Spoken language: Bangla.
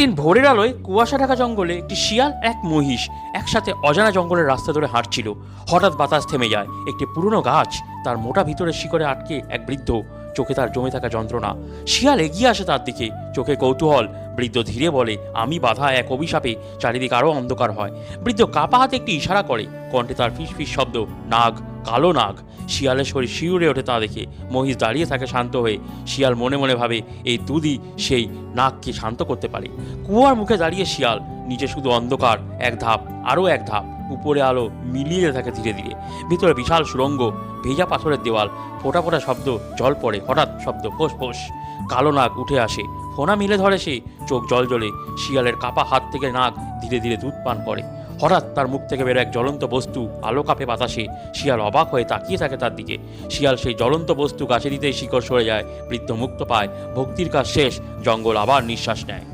একদিন ভোরের আলোয় কুয়াশা ঢাকা জঙ্গলে একটি শিয়াল, এক মহিষ একসাথে অজানা জঙ্গলের রাস্তা ধরে হাঁটছিল। হঠাৎ বাতাস থেমে যায়। একটি পুরনো গাছ তার মোটা ভিতরের শিকড়ে আটকে এক বৃদ্ধ চোখে তার জমে থাকা যন্ত্রণা। শিয়াল এগিয়ে আসে তার দিকে। চোখে কৌতূহল বৃদ্ধ ধীরে বলে, আমি বাধা এক অভিশাপে চারিদিক আরও অন্ধকার হয়। বৃদ্ধ কাপা হাতে একটি ইশারা করে। কণ্ঠে তার ফিস শব্দ, নাগ, কালো নাগ। শিয়ালের শরীর শিউরে ওঠে তা দেখে। মহিষ দাঁড়িয়ে থাকে শান্ত হয়ে। শিয়াল মনে মনে ভাবে, এই দুদি সেই নাগকে শান্ত করতে পারে। কুয়ার মুখে দাঁড়িয়ে শিয়াল, নিচে শুধু অন্ধকার, এক ধাপ আরও এক ধাপ, উপরে আলো মিলিয়ে থাকে ধীরে ধীরে। ভিতরে বিশাল সুরঙ্গ, ভেজা পাথরের দেওয়াল, ফোটা ফোটা শব্দ, জল পড়ে, হঠাৎ শব্দ, ফোঁস ফোঁস। কালো নাগ উঠে আসে। ফোনা মিলে ধরে সে, চোখ জল জ্বলে শিয়ালের কাপা হাত থেকে নাক ধীরে ধীরে দুধ পান করে। হঠাৎ তার মুখ থেকে বেরো এক জ্বলন্ত বস্তু, আলো কাপে বাতাসে। শিয়াল অবাক হয়ে তাকিয়ে থাকে তার দিকে। শিয়াল সেই জ্বলন্ত বস্তু গাছে দিতেই শিকড় সরে যায়, বৃদ্ধ মুক্ত পায়, ভক্তির কাজ শেষ, জঙ্গল আবার নিঃশ্বাস নেয়।